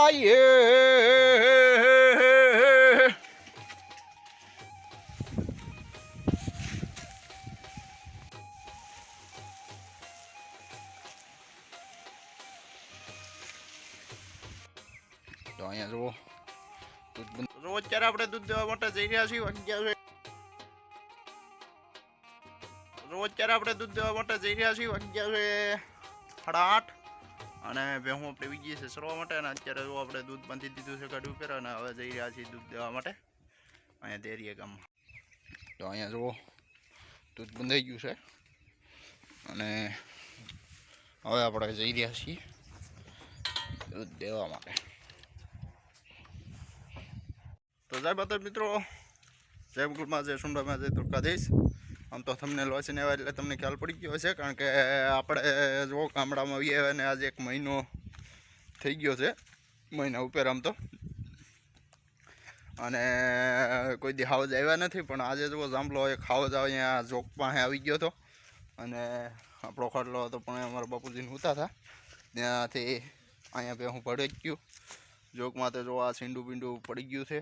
આયે તો રોજ ત્યારે આપણે દૂધ દેવા માટે જઈ રહ્યા છીએ? અગિયાર રોજ ત્યારે આપણે દૂધ દેવા માટે જઈ રહ્યા છીએ? સાડા આઠ અને ભેહું આપણે વીગીએ છે સરવા માટે, અને અત્યારે જો આપણે દૂધ બાંધી દીધું છે ગાડી ઉપર અને હવે જઈ રહ્યા છીએ દૂધ દેવા માટે. અહીંયા દેરીએ ગામમાં તો અહીંયા જુઓ, દૂધ બંધાઈ ગયું છે. અને હવે આપણે જઈ રહ્યા છીએ દૂધ દેવા માટે. તો જય માતા મિત્રો. જય મુકુલમાં જય સુંડામાં જય દ્વારકાધીશ. આમ તો તમને લોચને આવ્યા એટલે તમને ખ્યાલ પડી ગયો છે કારણ કે આપણે જો ગામડામાં આવીએ અને આજે એક મહિનો થઈ ગયો છે, મહિના ઉપર આમ તો. અને કોઈ દી હાવજ આવ્યા નથી, પણ આજે જો જાંબલો એક હાવજ અહીંયા જોક પાસે આવી ગયો હતો. અને આપણો ખાટલો હતો, પણ અમારા બાપુજીને ઉતા હતા. ત્યાંથી અહીંયા બે હું પડી ગયું જોકમાં તો જો આ સીંડું પીંડું પડી ગયું છે.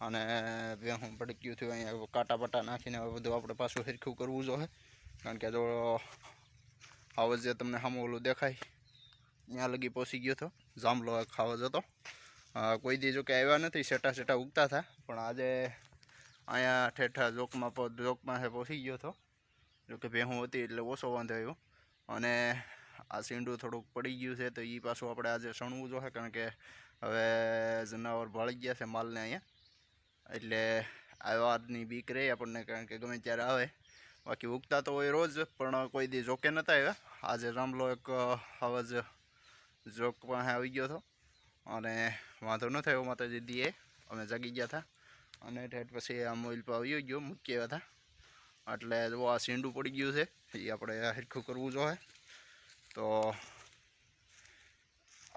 અને હું પડી ગયું થયું અહીંયા કાંટા બાટા નાખીને હવે બધું આપણે પાછું સરખું કરવું જોઈએ કારણ કે જો હાવજ જે તમને સામે ઓલું દેખાય. ત્યાં લગી પહોંચી ગયો હતો જાંબલો હાવજ હતો કોઈ દી જો કે આવ્યા નથી, સેટા સેટા ઉગતા હતા. પણ આજે અહીંયા ઠેઠા જોકમાં જોકમાં પહોંચી ગયો હતો જો કે ભેહું હતી એટલે ઓછો વાંધો આવ્યો. અને આ સીંડું થોડુંક પડી ગયું છે, તો એ પાછું આપણે આજે સણવું જોઈએ કારણ કે હવે જનાવર ભાળી ગયા છે માલને અહીંયા. એટલે આવવાની બીક રહે આપણને, કારણ કે ગમે ત્યારે આવે. બાકી ઉગતા તો હોય રોજ, પણ કોઈ દી જોકે નહોતા આવ્યા. આજે રામલો એક આવાજ જોક પાસે આવી ગયો હતો. અને વાંધો ન થયો, માતાજી દીએ. અમે જાગી ગયા હતા. અને ઠેઠ પછી આ મોઇલ પર આવી ગયો, મૂકી આવ્યા હતા. એટલે જો આ સીંડું પડી ગયું છે, એ આપણે હરખું કરવું જોઈએ તો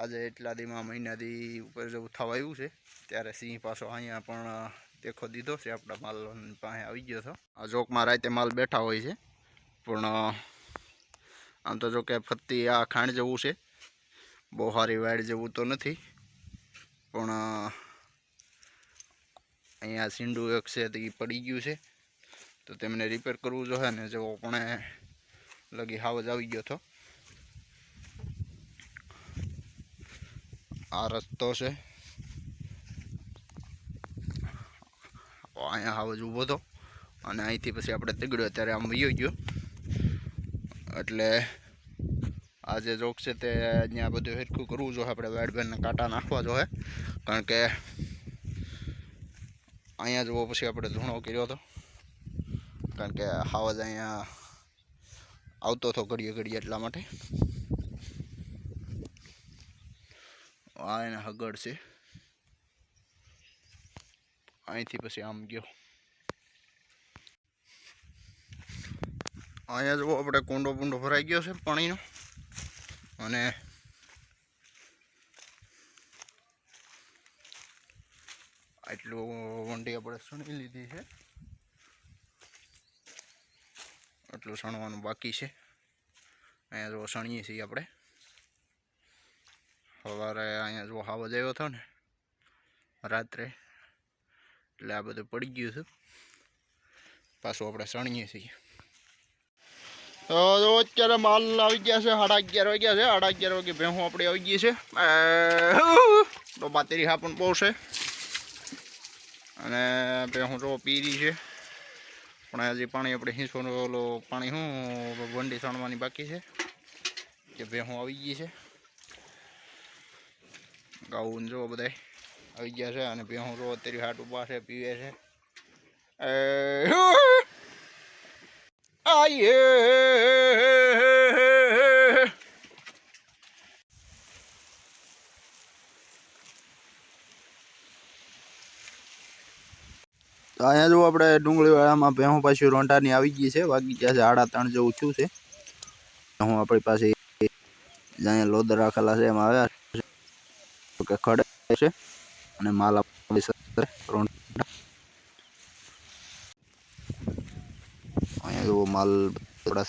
આજે એટલા દીમાં મહિનાથી ઉપર જેવું થવા આવ્યું છે. ત્યારે સિંહ પાછો અહીંયા પણ દેખો દીધો છે આપણા માલ પાસે આવી ગયો હતો. આ જોકમાં રાતે માલ બેઠા હોય છે. પણ આમ તો જો કે ફરતી આ ખાંડ જેવું છે. બહુ સારી વાડ જેવું તો નથી. પણ અહીંયા સીંડું એક છે તે પડી ગયું છે. તો તેમને રિપેર કરવું જોઈએ ને જો પણ લગી હાવજ આવી ગયો હતો. આ રસ્તો છે. અહીંયા હાવજ ઊભો હતો. અને અહીંથી પછી આપણે તીગડ્યો ત્યારે આમ વયો ગયો. એટલે આ જે જોક છે તે અહીંયા બધું હેરખું કરવું જોઈએ. આપણે વાઇડબેનને કાંટા નાખવા જોઈએ. કારણ કે અહીંયા જવો પછી આપણે ધૂણો કર્યો હતો. કારણ કે હાવજ અહીંયા આવતો હતો ઘડીએ ઘડીએ એટલા માટે. આ એને હગડ છે. અહીંથી પછી આમ ગયો. અહીંયા જુઓ, આપણે કુંડો પૂંડો ભરાઈ ગયો છે પાણીનો. અને આટલું વંડી આપણે સણી લીધી છે. આટલું સણવાનું બાકી છે. અહીંયા જો સણીએ છીએ આપણે. સવારે અહીંયા જો હાવજ આવ્યો હતો ને, રાત્રે. એટલે આ બધું પડી ગયું છે. પાછું આપણે સણીએ છીએ. તો જો અત્યારે માલ આવી ગયા છે, સાડા અગિયાર વાગ્યા છે. સાડા અગિયાર વાગે ભેહું આપણી આવી ગઈ છે. તો બાતરી હા પણ બહુ છે. અને ભેહું જો પીરી છે. પણ હજી પાણી આપણે હિંસવાનું ઓલો પાણી શું વંડી સણવાની બાકી છે. કે ભેહું આવી ગઈ છે. ગાઉન જો બધાય. આવી ગયા છે અને ભેહું જો અત્યારે હાટ ઊભા છે, પીવે છે. આયે. તો અહીંયા જો આપણે ડુંગળી વાળામાં ભેહું પાછી રોંઢાની આવી ગઈ છે, વાગી ગયા છે આડા ત્રણ જેવું થયું છે. હું આપણી પાસે અહીંયા લોદર રાખેલા છે, એમાં આવ્યા છે. કે ખડે છે અને માલ આપણી સાથે અહીંયા એવો માલ થોડા